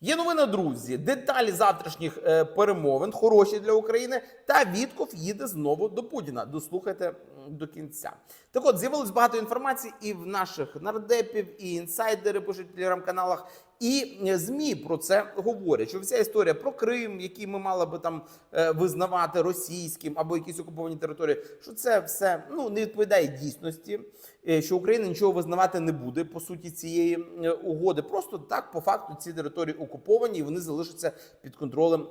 Є новина, друзі. Деталі завтрашніх е, перемовин хороші для України. Та Вітков їде знову до Путіна. Дослухайте до кінця. Так от з'явилось багато інформації і в наших нардепів, і інсайдери пишуть в телеграм-каналах, і е, змі про це говорять. Що вся історія про Крим, який ми мали би там е, визнавати російським або якісь окуповані території, що це все ну не відповідає дійсності. е, Що Україна нічого визнавати не буде по суті цієї угоди. Просто так по факту ці території окуповані і вони залишаться під контролем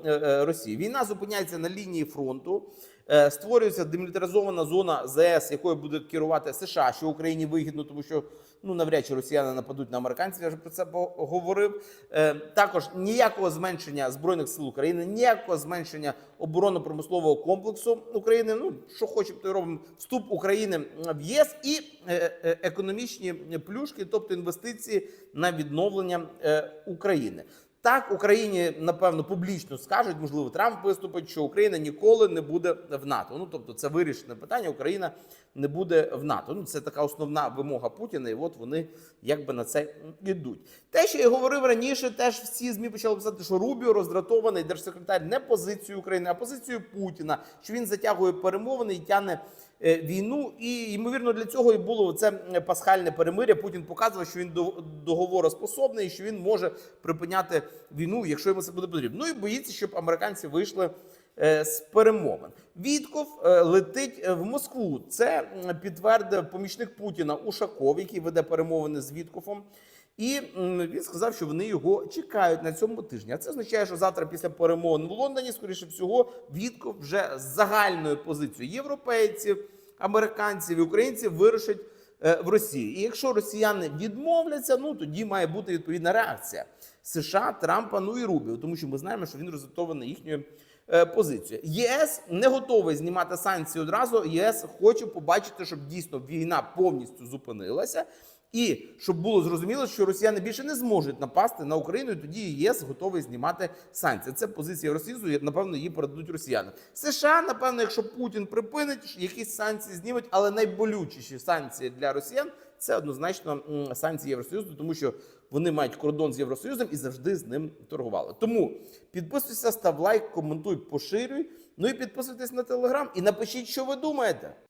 Росії. Війна зупиняється на лінії фронту. Е, Створюється демілітаризована зона ЗС, якою буде керувати США, що Україні вигідно, тому що ну навряд чи росіяни нападуть на американців. Я вже про це говорив. Е, Також ніякого зменшення збройних сил України, ніякого зменшення оборонно-промислового комплексу України. Ну що хочемо, то й робимо вступ України в ЄС і е, економічні плюшки, тобто інвестиції на відновлення України. Так, Україні напевно публічно скажуть, можливо, Трамп виступить, що Україна ніколи не буде в НАТО. Ну тобто, це вирішене питання. Україна не буде в НАТО. Ну це така основна вимога Путіна, і от вони якби на це йдуть. Те, що я говорив раніше, теж всі змі почали писати, що Рубіо роздратований держсекретар не позицією України, а позицією Путіна, що він затягує перемовини і тягне е, війну. І ймовірно для цього і було це пасхальне перемиря. Путін показував, що він до- договороспособний, і що він може припиняти війну, якщо йому це буде потрібно. Ну і боїться, щоб американці вийшли. е, З перемовин Вітков е, летить е, в Москву. Це підтвердив помічник Путіна Ушаков, який веде перемовини з Віткофом. І він сказав, що вони його чекають на цьому тижні. А це означає, що завтра, після перемовин в Лондоні, скоріше всього, Вітков вже з загальною позицією європейців, американців і українців вирушить в Росії. І якщо росіяни відмовляться, ну тоді має бути відповідна реакція США, Трампа, ну і Рубіо, тому що ми знаємо, що він результований їхньою е, позицією. ЄС не готовий знімати санкції одразу. ЄС хоче побачити, щоб дійсно війна повністю зупинилася. І щоб було зрозуміло, що росіяни більше не зможуть напасти на Україну, і тоді ЄС готовий знімати санкції. Це позиція Російську, напевно, її передадуть росіяни. США, напевно, якщо Путін припинить, якісь санкції знімуть, але найболючіші санкції для росіян це однозначно санкції Євросоюзу, тому що вони мають кордон з Євросоюзом і завжди з ним торгували. Тому підписуйся, став лайк, коментуй, поширюй. Ну і підписуйтесь на телеграм і напишіть, що ви думаєте.